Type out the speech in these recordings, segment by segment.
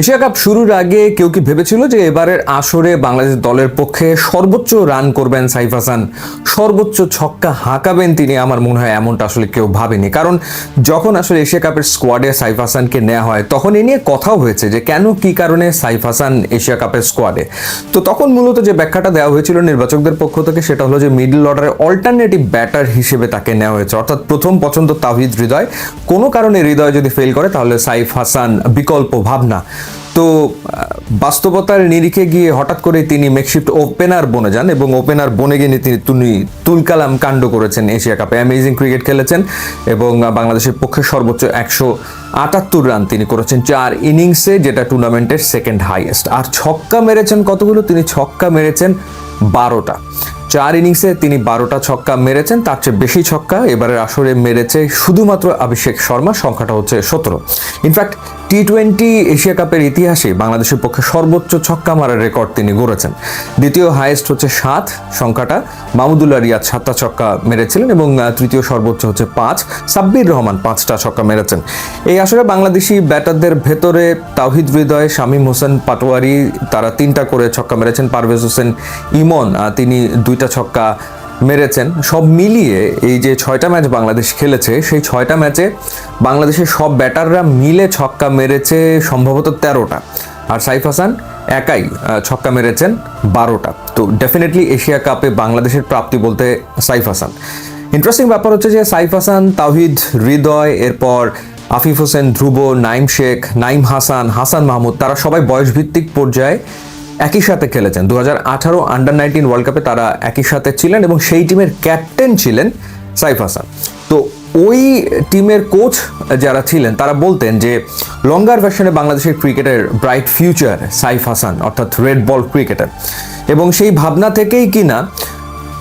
Asia cup শুরুর আগে কেউ কি ভেবেছিল যে এবারের আসরে বাংলাদেশ দলের পক্ষে সর্বোচ্চ রান করবেন সাইফ হাসান? সর্বোচ্চ ছক্কা হাঁকাবেন তিনি? আমার মনে হয় এমনটা আসলে কেউ ভাবেনি। কারণ যখন আসলে এশিয়া কাপের স্কোয়াডে সাইফ হাসানকে নেওয়া হয়, তখন এ নিয়ে কথাও হয়েছে যে কেন কি কারণে সাইফ হাসান এশিয়া কাপের স্কোয়াডে তো তখন মূলত যে ব্যাখ্যাটা দেওয়া হয়েছিল নির্বাচকদের পক্ষ থেকে, সেটা হলো যে মিডল অর্ডারের অল্টারনেটিভ ব্যাটার হিসেবে তাকে নেওয়া হয়েছে। অর্থাৎ প্রথম পছন্দ তাহিদ হৃদয়। কোনো কারণে হৃদয় যদি ফেল করে, তাহলে সাইফ হাসান বিকল্প ভাবনা। তো বাস্তবতার নিরিখে গিয়ে হঠাৎ করে তিনি মেকশিফট ওপেনার বনে যান এবং ওপেনার বনে গিয়ে তিনি তিনি তুলকালাম কাণ্ড করেছেন এশিয়া কাপে। অ্যামেজিং ক্রিকেট খেলেছেন এবং বাংলাদেশের পক্ষে সর্বোচ্চ একশো আটাত্তর রান তিনি করেছেন চার ইনিংসে যেটা টুর্নামেন্টের সেকেন্ড হাইয়েস্ট আর ছক্কা মেরেছেন কতগুলো? তিনি ছক্কা মেরেছেন বারোটা। চার ইনিংসে তিনি বারোটা ছক্কা মেরেছেন, তার চেয়ে বেশি ছক্কা এবারের আসরে মেরেছে শুধুমাত্র অভিষেক শর্মা, সংখ্যাটা হচ্ছে সতেরো। ইনফ্যাক্ট টি টোয়েন্টি এশিয়া কাপের ইতিহাসে বাংলাদেশের পক্ষে সর্বোচ্চ ছক্কা মারার রেকর্ড তিনি গড়েছেন। দ্বিতীয় হাইয়েস্ট হচ্ছে সাত সংখ্যাটা। মাহমুদুল্লাহ রিয়াদ সাতটা ছক্কা মেরেছিলেন এবং তৃতীয় সর্বোচ্চ হচ্ছে পাঁচ। সাব্বির রহমান পাঁচটা ছক্কা মেরেছেন। এই আসরে বাংলাদেশি ব্যাটারদের ভেতরে তাওহিদ হৃদয়, শামীম হোসেন পাটোয়ারি, তারা তিনটা করে ছক্কা মেরেছেন। পারভেজ হোসেন ইমন তিনি দুইটা ছক্কা মেরেছেন। সব মিলিয়ে এই যে ছয়টা ম্যাচ বাংলাদেশ খেলেছে, সেই ছয়টা ম্যাচে বাংলাদেশের সব ব্যাটাররা মিলে ছক্কা মেরেছে সম্ভবত তেরোটা। আর সাইফ হাসান একাই ছক্কা মেরেছেন বারোটা। তো ডেফিনেটলি এশিয়া কাপে বাংলাদেশের প্রাপ্তি বলতে সাইফ হাসান। ইন্টারেস্টিং ব্যাপার হচ্ছে যে সাইফ হাসান, তাওহিদ, হৃদয়, এরপর আফিফ হোসেন, ধ্রুব, নাইম শেখ, নাইম হাসান হাসান মাহমুদ, তারা সবাই বয়সভিত্তিক পর্যায়ে একই সাথে খেলেছেন। দু আঠারো আন্ডার নাইনটিন ওয়ার্ল্ড কাপে তারা একই সাথে ছিলেন এবং সেই টিমের ক্যাপ্টেন ছিলেন সাইফ হাসান। তো ওই টিমের কোচ যারা ছিলেন, তারা বলতেন যে লঙ্গার ভার্সনে বাংলাদেশের ক্রিকেটের ব্রাইট ফিউচার সাইফ হাসান, অর্থাৎ রেড বল ক্রিকেটার এবং সেই ভাবনা থেকেই কিনা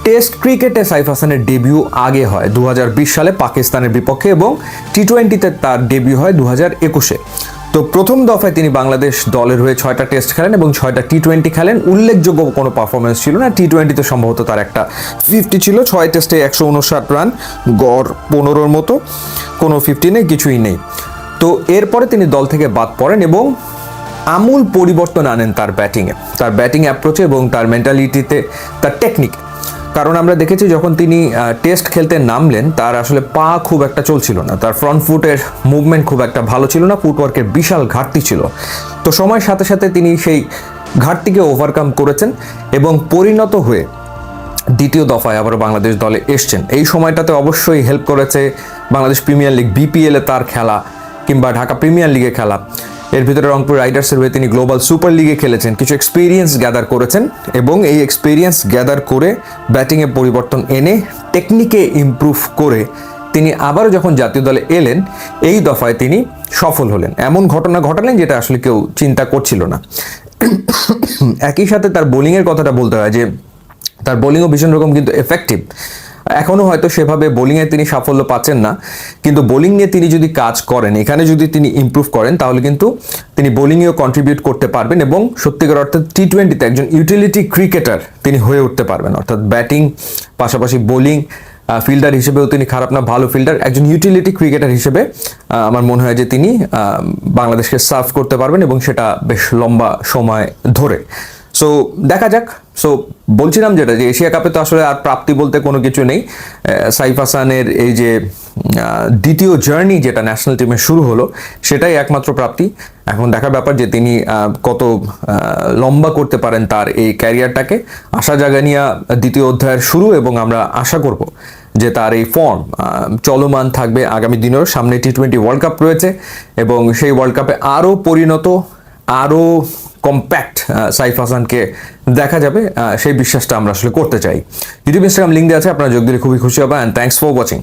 টেস্ট ক্রিকেটে সাইফ হাসানের ডেবিউ আগে হয় দু হাজার বিশ সালে পাকিস্তানের বিপক্ষে এবং টি টোয়েন্টিতে তার ডেবিউ হয় দু হাজার একুশে। তো প্রথম দফায় তিনি বাংলাদেশ দলের হয়ে ছয়টা টেস্ট খেলেন এবং ছয়টা টি টোয়েন্টি খেলেন। উল্লেখযোগ্য কোনো পারফরমেন্স ছিল না। টি টোয়েন্টিতে সম্ভবত তার একটা ফিফটি ছিল। ছয় টেস্টে একশো উনষাট রান গড় পনেরোর মতো। কোনো ফিফটি নেই, কিছুই নেই। তো এরপরে তিনি দল থেকে বাদ পড়েন এবং আমূল পরিবর্তন আনেন তার ব্যাটিংয়ে তার ব্যাটিং অ্যাপ্রোচে এবং তার মেন্টালিটিতে তার টেকনিক কারণ আমরা দেখেছি যখন তিনি টেস্ট খেলতে নামলেন, তার আসলে পা খুব একটা চলছিল না। তার ফ্রন্ট ফুটের মুভমেন্ট খুব একটা ভালো ছিল না ফুটওয়ার্কের বিশাল ঘাটতি ছিল। তো সময়ের সাথে সাথে তিনি সেই ঘাটতিকে ওভারকাম করেছেন এবং পরিণত হয়ে দ্বিতীয় দফায় আবার বাংলাদেশ দলে এসছেন। এই সময়টাতে অবশ্যই হেল্প করেছে বাংলাদেশ প্রিমিয়ার লিগ বিপিএলে তার খেলা কিংবা ঢাকা প্রিমিয়ার লিগে খেলা। এর ভিতরে রংপুর রাইডার্সের হয়ে তিনি গ্লোবাল সুপার লিগে খেলেছেন। কিছু এক্সপিরিয়েন্স গ্যাদার করেছেন এবং এই এক্সপিরিয়েন্স গ্যাদার করে ব্যাটিংয়ে পরিবর্তন এনে টেকনিকে ইমপ্রুভ করে তিনি আবারও যখন জাতীয় দলে এলেন, এই দফায় তিনি সফল হলেন। এমন ঘটনা ঘটালেন যেটা আসলে কেউ চিন্তা করছিল না। একই সাথে তার বোলিংয়ের কথাটা বলতে হয় যে, তার বোলিংও ভীষণ রকম কিন্তু এফেক্টিভ এখনও হয়তো সেভাবে বোলিংয়ে তিনি সাফল্য পাচ্ছেন না। কিন্তু বোলিং নিয়ে তিনি যদি কাজ করেন, এখানে যদি তিনি ইমপ্রুভ করেন, তাহলে কিন্তু তিনি বোলিংয়েও কন্ট্রিবিউট করতে পারবেন এবং সত্যিকার অর্থে টি টোয়েন্টিতে একজন ইউটিলিটি ক্রিকেটার তিনি হয়ে উঠতে পারবেন। অর্থাৎ ব্যাটিং পাশাপাশি বোলিং ফিল্ডার হিসেবেও তিনি খারাপ না, ভালো ফিল্ডার একজন ইউটিলিটি ক্রিকেটার হিসেবে আমার মনে হয় যে তিনি বাংলাদেশকে সার্ভ করতে পারবেন এবং সেটা বেশ লম্বা সময় ধরে। সো দেখা যাক। সো বলছিলাম যেটা, যে এশিয়া কাপে তো আসলে আর প্রাপ্তি বলতে কোনো কিছু নেই। সাইফ হাসানের এই যে দ্বিতীয় জার্নি যেটা ন্যাশনাল টিমে শুরু হলো, সেটাই একমাত্র প্রাপ্তি। এখন দেখার ব্যাপার যে তিনি কত লম্বা করতে পারেন তার এই ক্যারিয়ারটাকে আশা জাগানিয়া দ্বিতীয় অধ্যায়ের শুরু এবং আমরা আশা করব যে তার এই ফর্ম চলমান থাকবে আগামী দিনেও। সামনে টি টোয়েন্টি ওয়ার্ল্ড কাপ রয়েছে এবং সেই ওয়ার্ল্ড কাপে আরও পরিণত, আরও কম্প্যাক্ট সাইফ হাসানকে দেখা যাবে। সেই বিশ্বাসটা আমরা আসলে করতে চাই। ইউটিউব ইনস্টাগ্রাম লিঙ্ক দেওয়া আছে, আপনারা যোগ দিলে খুবই খুশি হবে অ্যান্ড থ্যাংকস ফর ওয়াচিং